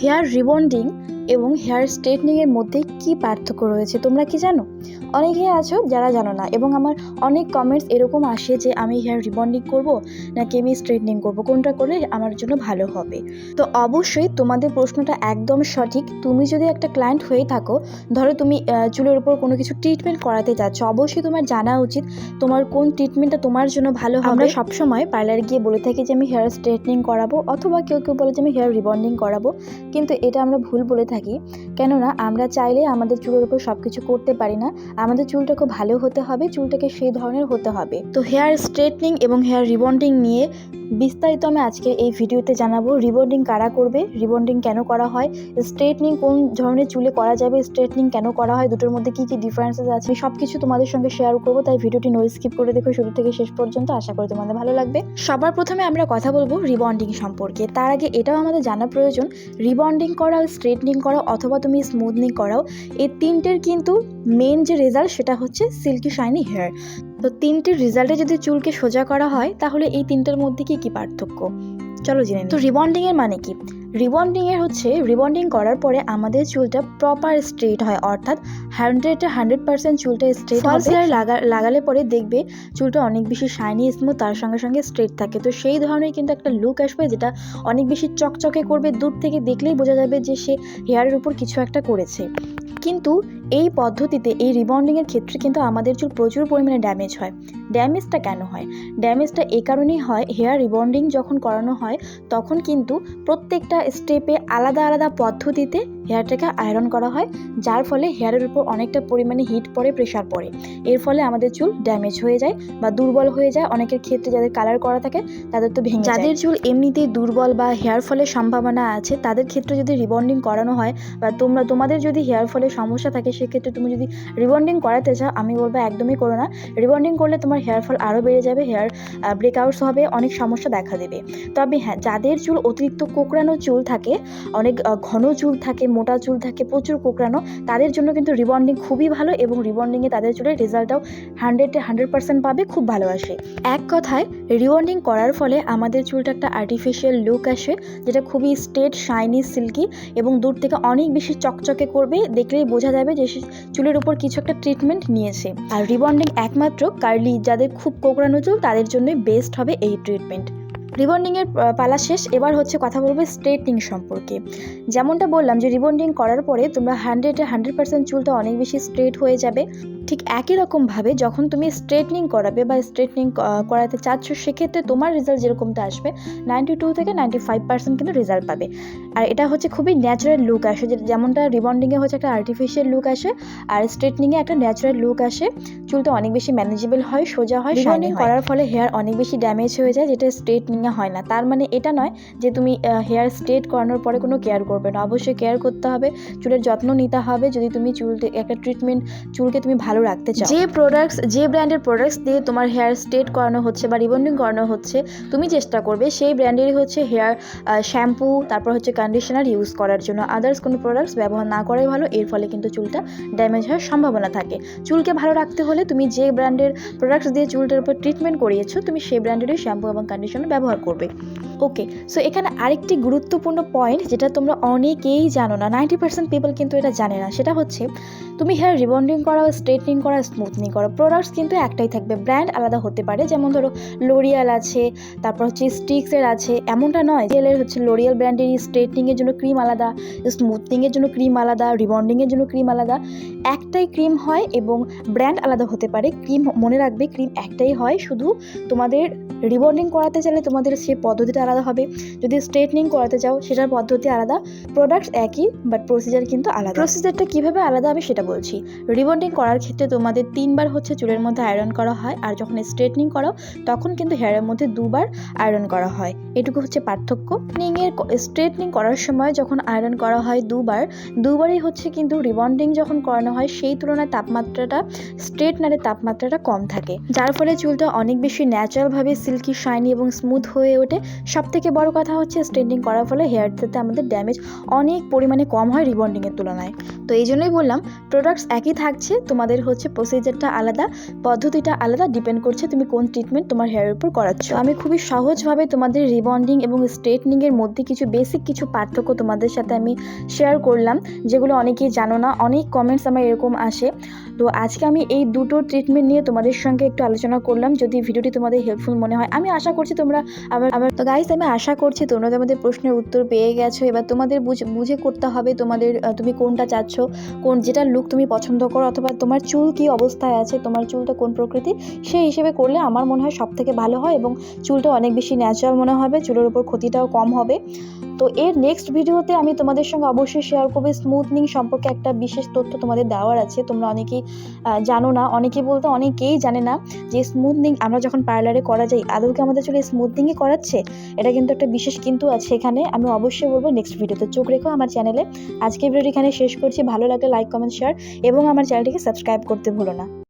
Hair rebonding এবং hair স্ট্রেটনিংয়ের মধ্যে কি পার্থক্য রয়েছে তোমরা কি জানো? অনেকেই আছো যারা জানো না এবং আমার অনেক কমেন্টস এরকম আসে যে আমি হেয়ার রিবন্ডিং করব নাকি আমি স্ট্রেটনিং করব? কোনটা করলে আমার জন্য ভালো হবে? তো অবশ্যই তোমাদের প্রশ্নটা একদম সঠিক। তুমি যদি একটা ক্লায়েন্ট হয়ে থাকো ধরো তুমি চুলের উপর কোনো কিছু ট্রিটমেন্ট করাতে যাচ্ছ অবশ্যই তোমার জানা উচিত তোমার কোন ট্রিটমেন্টটা তোমার জন্য ভালো হবে। আমরা সবসময় পার্লারে গিয়ে বলে থাকি যে আমি হেয়ার স্ট্রেটনিং করাবো অথবা কেউ কেউ বলে যে আমি হেয়ার রিবন্ডিং করাবো। কিন্তু এটা আমরা ভুল বলে থাকি। কেননা আমরা চাইলে আমাদের চুলের উপর সব কিছু করতে পারি না। আমাদের চুলটা খুব ভালো হতে হবে, চুলটাকে সেই ধরনের হতে হবে। তো হেয়ার স্ট্রেটনিং এবং হেয়ার রিবন্ডিং নিয়ে বিস্তারিত আমি আজকে এই ভিডিওতে জানাব রিবন্ডিং কারা করবে, রিবন্ডিং কেন করা হয়, স্ট্রেটনিং কোন ধরনের চুলে করা যাবে, স্ট্রেটনিং কেন করা হয়, দুটোর মধ্যে কী কী ডিফারেন্সেস আছে সব কিছু তোমাদের সঙ্গে শেয়ার করব, তাই ভিডিওটি নো স্কিপ করে দেখো শুরু থেকে শেষ পর্যন্ত, আশা করি তোমাদের ভালো লাগবে। সবার প্রথমে আমরা কথা বলব রিবন্ডিং সম্পর্কে, তার আগে এটাও আমাদের জানা প্রয়োজন, রিবন্ডিং করা স্ট্রেটনিং করা অথবা তুমি স্মুথনিং করাও, এই তিনটের কিন্তু মেন যে রেজাল্ট সেটা হচ্ছে সিল্কি শাইনি হেয়ার তো তিনটির রেজাল্টে যদি চুলকে সোজা করা হয় তাহলে এই তিনটের মধ্যে কি কি পার্থক্য? চলো জেনে তো রিবন্ডিং এর মানে কি? রিবন্ডিং এর হচ্ছে রিবন্ডিং করার পরে আমাদের চুলটা প্রপার স্ট্রেট হয় অর্থাৎ হান্ড্রেড হান্ড্রেড পার্সেন্ট চুলটা স্ট্রেট ফলস হেয়ার লাগা লাগালে পরে দেখবে চুলটা অনেক বেশি শাইনি স্মুথ তার সঙ্গে সঙ্গে স্ট্রেট থাকে। তো সেই ধরনের কিন্তু একটা লুক আসবে যেটা অনেক বেশি চকচকে করবে। দূর থেকে দেখলেই বোঝা যাবে যে সে হেয়ারের উপর কিছু একটা করেছে। কিন্তু এই পদ্ধতিতে এই রিবন্ডিংয়ের ক্ষেত্রে কিন্তু আমাদের চুল প্রচুর পরিমাণে ড্যামেজ হয়। ড্যামেজটা কেন হয়? ড্যামেজটা এই কারণেই হয় হেয়ার রিবন্ডিং যখন করানো হয় তখন কিন্তু প্রত্যেকটা স্টেপে আলাদা আলাদা পদ্ধতিতে হেয়ারটাকে আয়রন করা হয় যার ফলে হেয়ারের উপর অনেকটা পরিমাণে হিট পড়ে প্রেশার পড়ে। এর ফলে আমাদের চুল ড্যামেজ হয়ে যায় বা দুর্বল হয়ে যায়। অনেকের ক্ষেত্রে যাদের কালার করা থাকে তাদের তো ভেঙে যাদের চুল এমনিতেই দুর্বল বা হেয়ার ফলের সম্ভাবনা আছে তাদের ক্ষেত্রে যদি রিবন্ডিং করানো হয় বা তোমরা তোমাদের যদি হেয়ার ফলের সমস্যা থাকে সেক্ষেত্রে তুমি যদি রিবন্ডিং করাতে চাও আমি বলব একদমই করো না। রিবন্ডিং করলে তোমার হেয়ার ফল আরও বেড়ে যাবে, হেয়ার ব্রেকআউটস হবে, অনেক সমস্যা দেখা দেবে। তবে হ্যাঁ যাদের চুল অতিরিক্ত কোকড়ানো চুল থাকে, অনেক ঘন চুল থাকে, মোটা চুল থাকে, প্রচুর কোকড়ানো, তাদের জন্য কিন্তু রিবন্ডিং খুবই ভালো এবং রিবন্ডিংয়ে তাদের চুলের রেজাল্টটাও হান্ড্রেডে হান্ড্রেড পার্সেন্ট পাবে, খুব ভালো আসে। এক কথায় রিবন্ডিং করার ফলে আমাদের চুলটা একটা আর্টিফিশিয়াল লুক আসে, যেটা খুবই স্ট্রেট শাইনি সিল্কি এবং দূর থেকে অনেক বেশি চকচকে করবে, দেখলেই বোঝা যাবে যে চুলের উপর কিছু একটা ট্রিটমেন্ট নিয়েছে। আর রিবন্ডিং একমাত্র কার্লি যাদের খুব কোকড়ানো চুল, তাদের জন্যই বেস্ট হবে এই ট্রিটমেন্ট রিবন্ডিংয়ের পালা শেষ। এবার হচ্ছে কথা বলব স্ট্রেটনিং সম্পর্কে। যেমনটা বললাম যে রিবন্ডিং করার পরে তোমরা হান্ড্রেডে হান্ড্রেড পার্সেন্ট চুলটা অনেক বেশি স্ট্রেট হয়ে যাবে। ঠিক একই রকমভাবে যখন তুমি স্ট্রেটনিং করাবে বা স্ট্রেটনিং করাতে চাচ্ছ, সেক্ষেত্রে তোমার রেজাল্ট যেরকমটা আসবে নাইনটি টু থেকে নাইনটি ফাইভ পার্সেন্ট কিন্তু রেজাল্ট পাবে। আর এটা হচ্ছে খুবই ন্যাচারাল লুক আসে। যেমনটা রিবন্ডিংয়ে হচ্ছে একটা আর্টিফিশিয়াল লুক আসে আর স্ট্রেটনিংয়ে একটা ন্যাচারাল লুক আসে। চুলটা অনেক বেশি ম্যানেজেবল হয় সোজা হয় রিবন্ডিং করার ফলে হেয়ার অনেক বেশি ড্যামেজ হয়ে যায় যেটা স্ট্রেটনিংয়ে হয় না। তার মানে এটা নয় যে তুমি হেয়ার স্ট্রেট করানোর পরে কোনো কেয়ার করবে না। অবশ্যই কেয়ার করতে হবে চুলের যত্ন নিতে হবে। যদি তুমি চুল একটা ট্রিটমেন্ট চুলকে তুমি ভালো রাখতে চাও। যে প্রোডাক্টস যে ব্র্যান্ডের প্রোডাক্টস দিয়ে তোমার হেয়ার স্ট্রেট করানো হচ্ছে বা রিবন্ডিং করানো হচ্ছে তুমি চেষ্টা করবে। সেই ব্র্যান্ডেরই হচ্ছে হেয়ার শ্যাম্পু তারপর হচ্ছে কন্ডিশনার ইউজ করার জন্য আদার্স কোনো প্রোডাক্টস ব্যবহার না করাই ভালো, এর ফলে কিন্তু চুলটা ড্যামেজ হওয়ার সম্ভাবনা থাকে। চুলকে ভালো রাখতে হলে তুমি যে ব্র্যান্ডের প্রোডাক্টস দিয়ে চুলটার উপর ট্রিটমেন্ট করিয়েছো, তুমি সেই ব্র্যান্ডেরই শ্যাম্পু এবং কন্ডিশনার ব্যবহার করবে। ওকে সো এখানে আরেকটি গুরুত্বপূর্ণ পয়েন্ট যেটা তোমরা অনেকেই জানো না নাইনটি পার্সেন্ট পিপল কিন্তু এটা জানে না, সেটা হচ্ছে তুমি হেয়ার রিবন্ডিং করা স্ট্রেটনিং করা স্মুথনিং করা প্রোডাক্টস কিন্তু একটাই থাকবে ব্র্যান্ড আলাদা হতে পারে, যেমন ধরো লোরিয়াল আছে, তারপর হচ্ছে স্টিক্সের আছে, এমনটা নয় জেলের হচ্ছে লোরিয়াল ব্র্যান্ডের স্ট্রেটনিংয়ের জন্য ক্রিম আলাদা স্মুথনিংয়ের জন্য ক্রিম আলাদা রিবন্ডিংয়ের জন্য ক্রিম আলাদা, একটাই ক্রিম হয় এবং ব্র্যান্ড আলাদা হতে পারে। ক্রিম মনে রাখবে, ক্রিম একটাই হয়, শুধু তোমাদের রিবন্ডিং করাতে চাইলে তোমাদের সেই পদ্ধতিটা আলাদা হবে। যদি স্ট্রেটনিং করাতে চাও, সেটার পদ্ধতি আলাদা, প্রোডাক্টস একই, বাট প্রসিজার কিন্তু আলাদা। প্রসিজারটা কীভাবে আলাদা আমি সেটা বলছি। রিবন্ডিং করার ক্ষেত্রে তোমাদের তিনবার হচ্ছে চুলের মধ্যে আয়রন করা হয়, আর যখন স্ট্রেটনিং করো, তখন কিন্তু হেয়ারের মধ্যে দুবার আয়রন করা হয়। এটুকু হচ্ছে পার্থক্য। এর স্ট্রেটনিং করার সময় যখন আয়রন করা হয় দুবার, দুবারই হচ্ছে কিন্তু রিবন্ডিং যখন করানো হয়, সেই তুলনায় তাপমাত্রাটা, স্ট্রেটনারের তাপমাত্রাটা কম থাকে। যার ফলে চুলটা অনেক বেশি ন্যাচারালভাবে সিল্কি, শাইনি এবং স্মুথ হয়ে ওঠে। সব থেকে বড় কথা হচ্ছে স্ট্রেন্ডিং করার ফলে হেয়ারটাতে আমাদের ড্যামেজ অনেক পরিমাণে কম হয় রিবন্ডিংয়ের তুলনায়। তো এই জন্যই বললাম প্রোডাক্টস একই থাকছে, তোমাদের হচ্ছে প্রসিজারটা আলাদা, পদ্ধতিটা আলাদা ডিপেন্ড করছে তুমি কোন ট্রিটমেন্ট তোমার হেয়ারের উপর করাচ্ছ। আমি খুবই সহজভাবে তোমাদের রিবন্ডিং এবং স্ট্রেটনিংয়ের মধ্যে কিছু বেসিক কিছু পার্থক্য তোমাদের সাথে আমি শেয়ার করলাম, যেগুলো অনেকেই জানো না, অনেক কমেন্টস আমার এরকম আসে। তো আজকে আমি এই দুটো ট্রিটমেন্ট নিয়ে তোমাদের সঙ্গে একটু আলোচনা করলাম, যদি ভিডিওটি তোমাদের হেল্পফুল মনে হয়। আমি আশা করছি তোমরা আবার আবার, তো গাইজ আমি আশা করছি তোমরা তোমাদের প্রশ্নের উত্তর পেয়ে গেছো, এবার তোমাদের বুঝে করতে হবে তোমাদের তুমি কোনটা চাচ্ছ। কোন যেটা লুক তুমি পছন্দ করো অথবা তোমার চুল কি অবস্থায় আছে, তোমার চুলটা কোন প্রকৃতির, সেই হিসেবে করলে আমার মনে হয় সব থেকে ভালো হয় এবং চুলটা অনেক বেশি ন্যাচারাল মনে হবে, চুলের উপর ক্ষতিটাও কম হবে। তো এর নেক্সট ভিডিওতে আমি তোমাদের সঙ্গে অবশ্যই শেয়ার করব স্মুথনিং সম্পর্কে একটা বিশেষ তথ্য তোমাদের দেওয়ার আছে। তোমরা অনেকেই জানো না অনেকে বলতে অনেকেই জানে না যে স্মুথনিং আমরা যখন পার্লারে করা যাই, আদৌ কি আমাদের চুলে স্মুথনিংই করাচ্ছে? এটা কিন্তু একটা বিশেষ কিন্তু আছে এখানে, আমি অবশ্যই বলব নেক্সট ভিডিওতে চোখ রেখো আমার চ্যানেলে আজকে ভিডিওটি এখানে শেষ করছি ভালো লাগলে লাইক কমেন্ট শেয়ার এবং আমার চ্যানেলটিকে সাবস্ক্রাইব করতে ভুলো না।